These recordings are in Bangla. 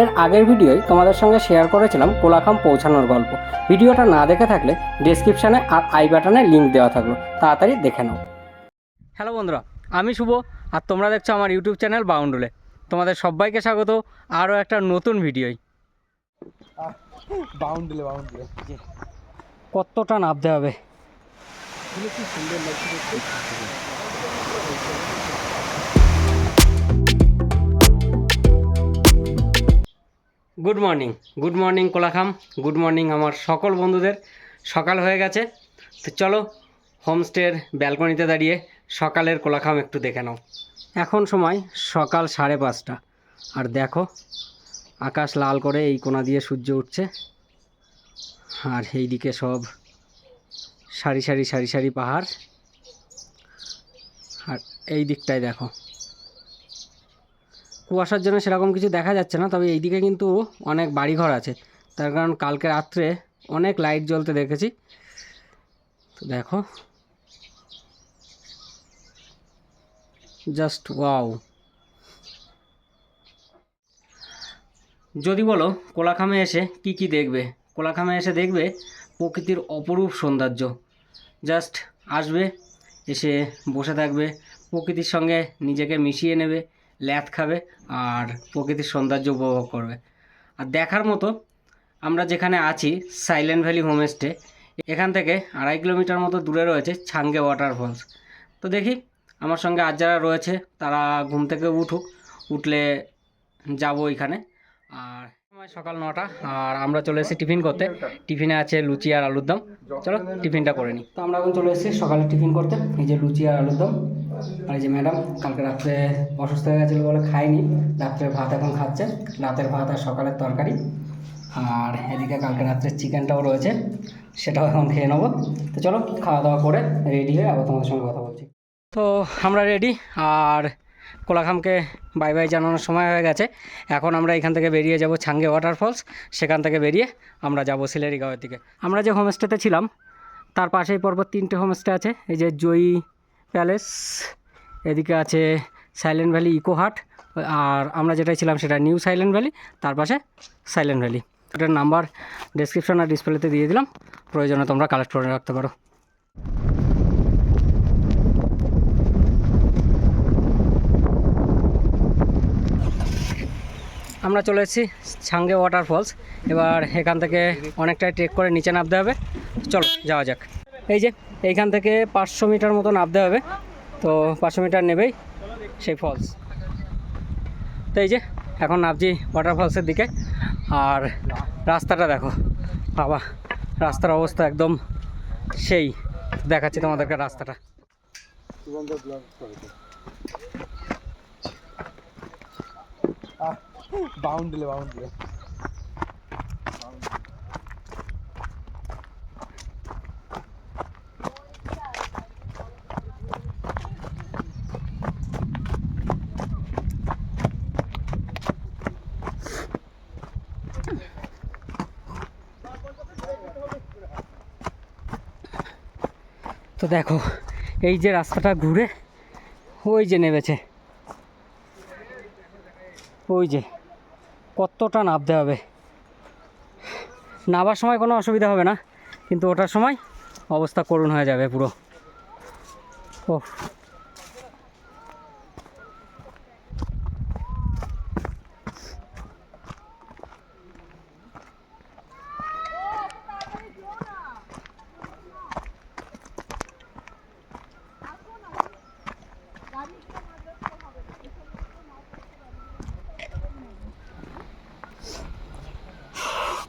এর আগের ভিডিওয় তোমাদের সঙ্গে শেয়ার করেছিলাম কোলাখাম পৌঁছানোর গল্প। ভিডিওটা না দেখে থাকলে ডেসক্রিপশানে আর আই বাটনে লিঙ্ক দেওয়া থাকল। তাড়াতাড়ি দেখে নাও। হ্যালো বন্ধুরা আমি শুভ আর তোমরা দেখছ আমার ইউটিউব চ্যানেল বাউন্ডুলে। তোমাদের সবাইকে স্বাগত আরও একটা নতুন ভিডিওয়। বাউন্ডলে বাউন্ডলে কতটা নামতে হবে। সুন্দর লাগছে good morning good morning Kolakham good morning আমার সকল বন্ধুদের। সকাল হয়ে গেছে। তো চলো হোমস্টের ব্যালকনিতে দাঁড়িয়ে সকালের কোলাখাম একটু দেখে নাও। এখন সময় সকাল সাড়ে পাঁচটা। আর দেখো, আকাশ লাল করে এই কোণা দিয়ে সূর্য উঠছে। আর এই দিকে সব সারি সারি সারি সারি পাহাড়। আর এই দিকটায় দেখো কুয়াশার জন্য সেরকম কিছু দেখা যাচ্ছে না, তবে এইদিকে কিন্তু অনেক বাড়িঘর আছে। তার কারণ কালকে রাত্রে অনেক লাইট জ্বলতে দেখেছি। তো দেখো। Just wow. যদি বলো, কোলাখামে এসে কি কি দেখবে? কোলাখামে এসে দেখবে প্রকৃতির অপরূপ সৌন্দর্য। জাস্ট আসবে, এসে বসে থাকবে, প্রকৃতির সঙ্গে নিজেকে মিশিয়ে নেবে ল্যাথ খাবে আর প্রকৃতির সৌন্দর্য উপভোগ করবে। আর দেখার মতো আমরা যেখানে আছি সাইলেন্ট ভ্যালি হোমস্টে এখান থেকে আড়াই কিলোমিটার মতো দূরে রয়েছে ছাঙ্গে ওয়াটারফলস তো দেখি, আমার সঙ্গে আর যারা রয়েছে, তারা ঘুম থেকে উঠুক, উঠলে যাব এখানে। আর সকাল নটা, আর আমরা চলে এসেছি টিফিন করতে। টিফিনে আছে লুচি আর আলুর দম। চলো, টিফিনটা করে নিই তো আমরা এখন চলে এসেছি সকালে টিফিন করতে। এই যে লুচি আর আলুর দম। আর এই যে ম্যাডাম, কালকে রাত্রে অসুস্থ হয়ে গেছিল বলে খায়নি। রাত্রে ভাত এখন খাচ্ছে। রাতের ভাত আর সকালের তরকারি। আর এদিকে কালকে রাত্রে চিকেনটাও রয়েছে। সেটাও এখন খেয়ে নেব। তো চলো, খাওয়া দাওয়া করে রেডি হয়ে আবার তোমাদের সঙ্গে কথা বলছি। তো আমরা রেডি। আর কোলাখামকে বাই বাই জানানোর সময় হয়ে গেছে। এখন আমরা এখান থেকে বেরিয়ে যাব ছাঙ্গে ওয়াটারফলস সেখান থেকে বেরিয়ে আমরা যাব সিলেরিগাঁওয়ের দিকে। আমরা যে হোমস্টেতে ছিলাম, তার পাশেই পরপর তিনটে হোমস্টে আছে। এই যে জয়ী প্যালেস এদিকে আছে সাইলেন্ট ভ্যালি ইকো হাট আর আমরা যেটাই ছিলাম সেটা নিউ সাইলেন্ট ভ্যালি তার পাশে সাইলেন্ট ভ্যালি এটার নাম্বার ডেসক্রিপশন আর ডিসপ্লেতে দিয়ে দিলাম। প্রয়োজনে তোমরা কালেক্ট করে রাখতে পারো। আমরা চলে এসেছি ছাঙ্গে ওয়াটারফলস এবার এখান থেকে অনেকটাই ট্রেক করে নিচে নামতে হবে। চলো যাওয়া যাক। এই যে এইখান থেকে পাঁচশো মিটার মতো নামতে হবে। তো পাঁচশো মিটার নেবেই সেই ফলস। তো এই যে এখন নামছি ওয়াটারফলসের দিকে। আর রাস্তাটা দেখো বাবা রাস্তার অবস্থা একদম সেই। দেখাচ্ছি তোমাদেরকে রাস্তাটা। সুগন্ধ ব্লগ করেছে বাউন্ডলে বাউন্ডলে তো দেখো, এই যে রাস্তাটা ঘুরে ওই যে নেমেছে। ওই যে। কতটা নাবতে হবে? নাবার সময় কোনো অসুবিধা হবে না, কিন্তু ওটার সময় অবস্থা করুণ হয়ে যাবে পুরো। ও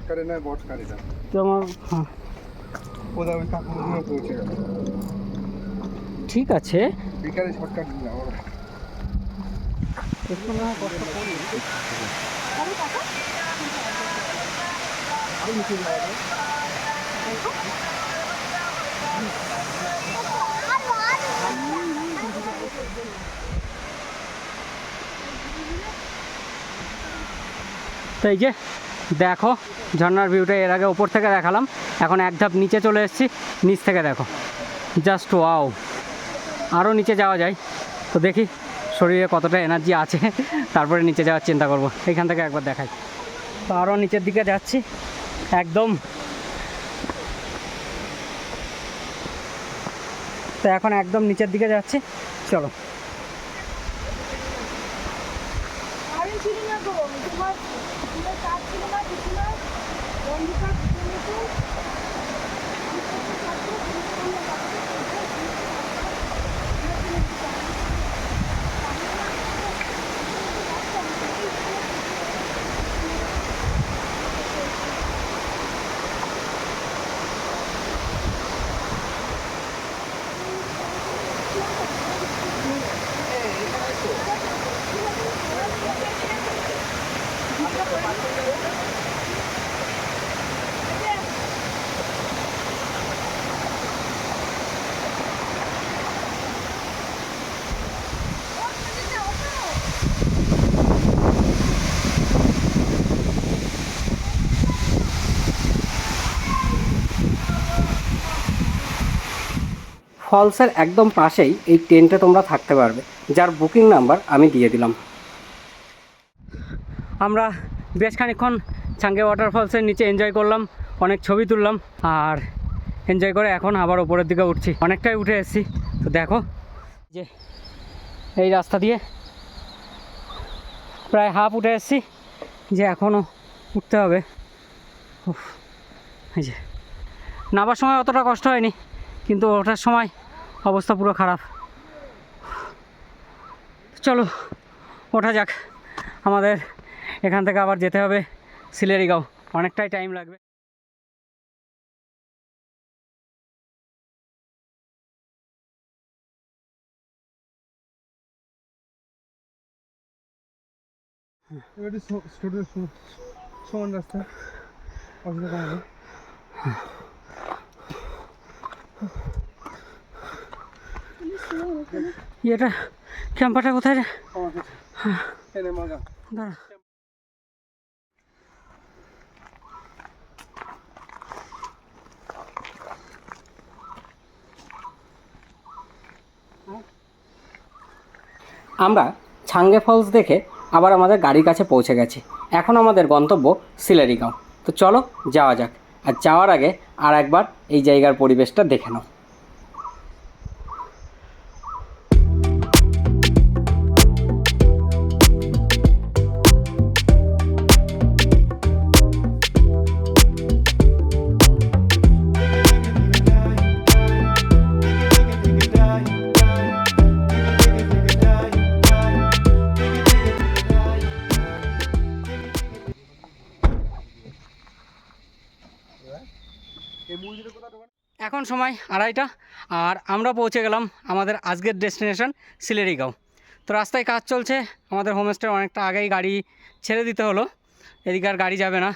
নয় তো আমার হ্যাঁ, ওদা ওই কাকুর পৌঁছে গেল ঠিক আছে। বিকালে শর্টকাট একটু না হয় কষ্ট করি। আরও নিচে যাওয়া যায় যে দেখো ঝর্নার ভিউটা এর আগে ওপর থেকে দেখালাম। এখন এক ধাপ নিচে চলে এসেছি, নিচ থেকে দেখো। জাস্ট ওয়াও আরও নিচে যাওয়া যায়। তো দেখি, শরীরে কতটা এনার্জি আছে, তারপরে নিচে যাওয়ার চিন্তা করব। এখান থেকে একবার দেখাই। তো আরও নিচের দিকে যাচ্ছি। একদম। তো এখন একদম নিচের দিকে যাচ্ছি। চলো আরে ছিল না গো তোমার তোমার কাজ ছিল না কিছু না। বন্ধু কাজ ফলসের একদম পাশেই এই টেন্টে তোমরা থাকতে পারবে, যার বুকিং নাম্বার আমি দিয়ে দিলাম। আমরা বেশ খানিক্ষণ চাঙ্গে ওয়াটারফলসের নিচে এনজয় করলাম, অনেক ছবি তুললাম, আর এনজয় করে এখন আবার ওপরের দিকে উঠছি। অনেকটাই উঠে এসেছি। তো দেখো যে এই রাস্তা দিয়ে প্রায় হাফ উঠে এসেছি যে এখনও উঠতে হবে। এই যে, নামার সময় অতটা কষ্ট হয়নি। কিন্তু ওঠার সময় অবস্থা পুরো খারাপ চলো ওঠা যাক আমাদের এখান থেকে আবার যেতে হবে সিলেরিগাঁও অনেকটাই টাইম লাগবে সমান রাস্তা অসুবিধা কম এটা ক্যাম্পারটা কোথায় রে? দাঁড়া। আমরা ছাঙ্গে ফলস দেখে আবার আমাদের গাড়ির কাছে পৌঁছে গেছি। এখন আমাদের গন্তব্য সিলেরিগাঁও। তো চলো যাওয়া যাক। আর যাওয়ার আগে আর একবার এই জায়গার পরিবেশটা দেখে নাও। সময় আড়াইটা আর আমরা পৌঁছে গেলাম আমাদের আজকের ডেস্টিনেশন সিলেরিগাঁও। তো রাস্তায় কাজ চলছে, আমাদের হোমস্টে অনেকটা আগেই গাড়ি ছেড়ে দিতে হলো, এদিকে আর গাড়ি যাবে না,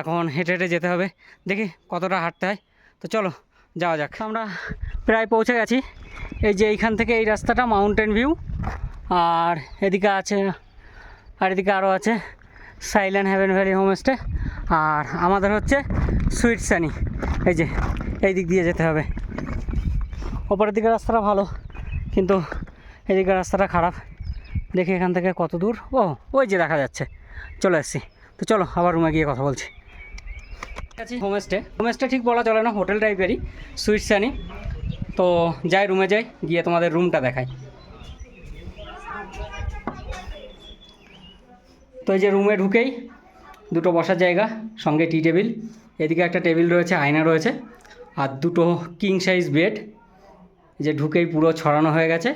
এখন হেঁটে হেঁটে যেতে হবে, দেখি কতটা হাঁটতে হয়। তো চলো, যাওয়া যাক। আমরা প্রায় পৌঁছে গেছি, এই যে এইখান থেকে এই রাস্তাটা মাউন্টেন ভিউ, আর এদিকে আছে, আর এদিকে আরও আছে সাইলেন্ট হ্যাভেন ভ্যালি হোমস্টে, আর আমাদের হচ্ছে সুইট এই যে এই দিক দিয়ে যেতে হবে। ওপরের দিকে রাস্তাটা ভালো, কিন্তু এদিকে রাস্তাটা খারাপ। দেখি এখান থেকে কত দূর। ও, ওই যে দেখা যাচ্ছে। চলে এসেছি তো চলো, আবার রুমে গিয়ে কথা বলছি। আছি হোমস্টে হোমস্টে ঠিক বলা চলে না হোটেল টাইপেরই সুইট সানি তো যাই রুমে যাই, গিয়ে তোমাদের রুমটা দেখাই। তো এই যে রুমে ঢুকেই দুটো বসার জায়গা, সঙ্গে টি টেবিল এদিকে একটা টেবিল রয়েছে, আয়না রয়েছে। আর দুটো কিং সাইজ বেড যে ঢুকেই পুরো ছড়ানো হয়ে গেছে।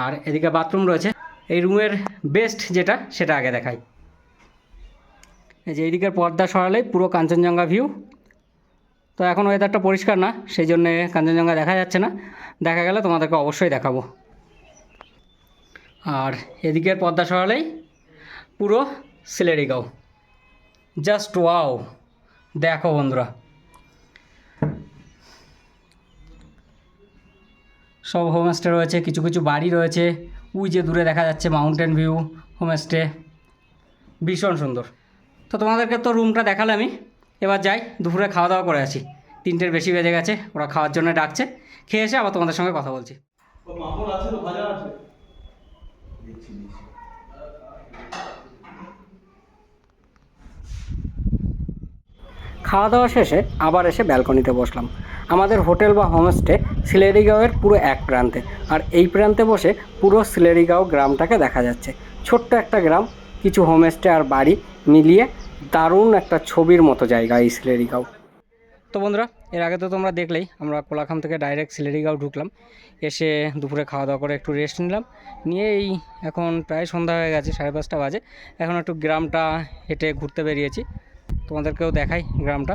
আর এদিকে বাথরুম রয়েছে। এই রুমের বেস্ট যেটা, সেটা আগে দেখাই। এই যে এইদিকের পর্দা সরালেই পুরো কাঞ্চনজঙ্ঘা ভিউ তো এখন ওয়েদারটা পরিষ্কার না, সেই জন্যে কাঞ্চনজঙ্ঘা দেখা যাচ্ছে না। দেখা গেলে তোমাদেরকে অবশ্যই দেখাবো। আর এদিকের পর্দা সরালেই পুরো সিলেরিগাঁও। জাস্ট ওয়াও দেখো বন্ধুরা। সব হোমস্টে রয়েছে কিছু কিছু বাড়ি রয়েছে। উই যে দূরে দেখা যাচ্ছে মাউন্টেন ভিউ হোমস্টে ভীষণ সুন্দর। তো তোমাদেরকে তো রুমটা দেখালামই এবার যাই দুপুরে খাওয়া দাওয়া করে আছি তিনটের বেশি বেজে গেছে ওরা খাওয়ার জন্য ডাকছে। খেয়ে এসে আবার তোমাদের সঙ্গে কথা বলছি। খাওয়া দাওয়া শেষে আবার এসে ব্যালকনিতে বসলাম। আমাদের হোটেল বা হোমস্টে সিলেরিগাঁওয়ের পুরো এক প্রান্তে আর এই প্রান্তে বসে পুরো সিলেরিগাঁও গ্রামটাকে দেখা যাচ্ছে। ছোট্ট একটা গ্রাম, কিছু হোমস্টে আর বাড়ি মিলিয়ে দারুণ একটা ছবির মতো জায়গা এই সিলেরিগাঁও। তো বন্ধুরা, এর আগে তো তোমরা দেখলেই আমরা কোলাখাম থেকে ডাইরেক্ট সিলেরিগাঁও ঢুকলাম। এসে দুপুরে খাওয়া দাওয়া করে একটু রেস্ট নিলাম। নিয়ে এই এখন প্রায় সন্ধ্যা হয়ে গেছে, সাড়ে পাঁচটা বাজে। এখন একটু গ্রামটা হেঁটে ঘুরতে বেরিয়েছি। তোমাদেরকেও দেখাই গ্রামটা।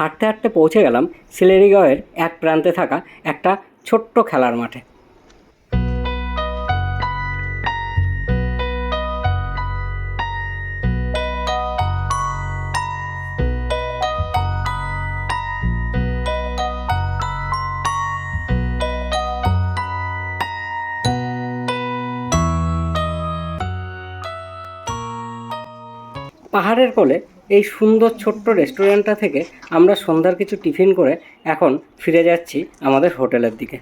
হাঁটতে হাঁটতে পৌঁছে গেলাম সিলেরিগাঁওয়ের এক প্রান্তে থাকা একটা ছোট্ট খেলার মাঠে। পাহাড়ের কোলে এই সুন্দর ছোট্ট রেস্টুরেন্টটা থেকে আমরা সন্ধ্যার কিছু টিফিন করে এখন ফিরে যাচ্ছি আমাদের হোটেলের দিকে।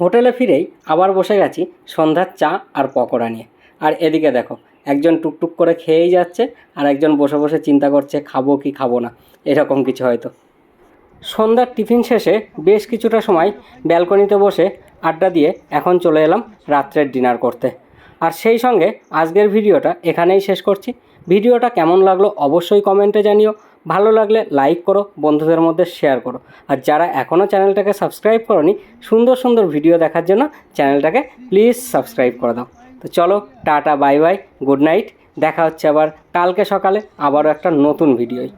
হোটেলে ফিরেই আবার বসে গেছি সন্ধ্যার চা আর পকোড়া নিয়ে। আর এদিকে দেখো, একজন টুকটুক করে খেয়েই যাচ্ছে আর একজন বসে বসে চিন্তা করছে, খাব কি খাব না, এরকম কিছু হয়তো। সন্ধ্যার টিফিন শেষে বেশ কিছুটা সময় ব্যালকনিতে বসে আড্ডা দিয়ে এখন চলে এলাম রাত্রের ডিনার করতে। আর সেই সঙ্গে আজকের ভিডিওটা এখানেই শেষ করছি। ভিডিওটা কেমন লাগল অবশ্যই কমেন্টে জানিও। ভালো লাগলে লাইক করো, বন্ধুদের মধ্যে শেয়ার করো। আর যারা এখনও চ্যানেলটাকে সাবস্ক্রাইব করনি, সুন্দর সুন্দর ভিডিও দেখার জন্য চ্যানেলটাকে প্লিজ সাবস্ক্রাইব করে দাও। তো চলো, tata, bye bye, good night, দেখা হচ্ছে আবার কালকে সকালে আবারও একটা নতুন ভিডিওয়।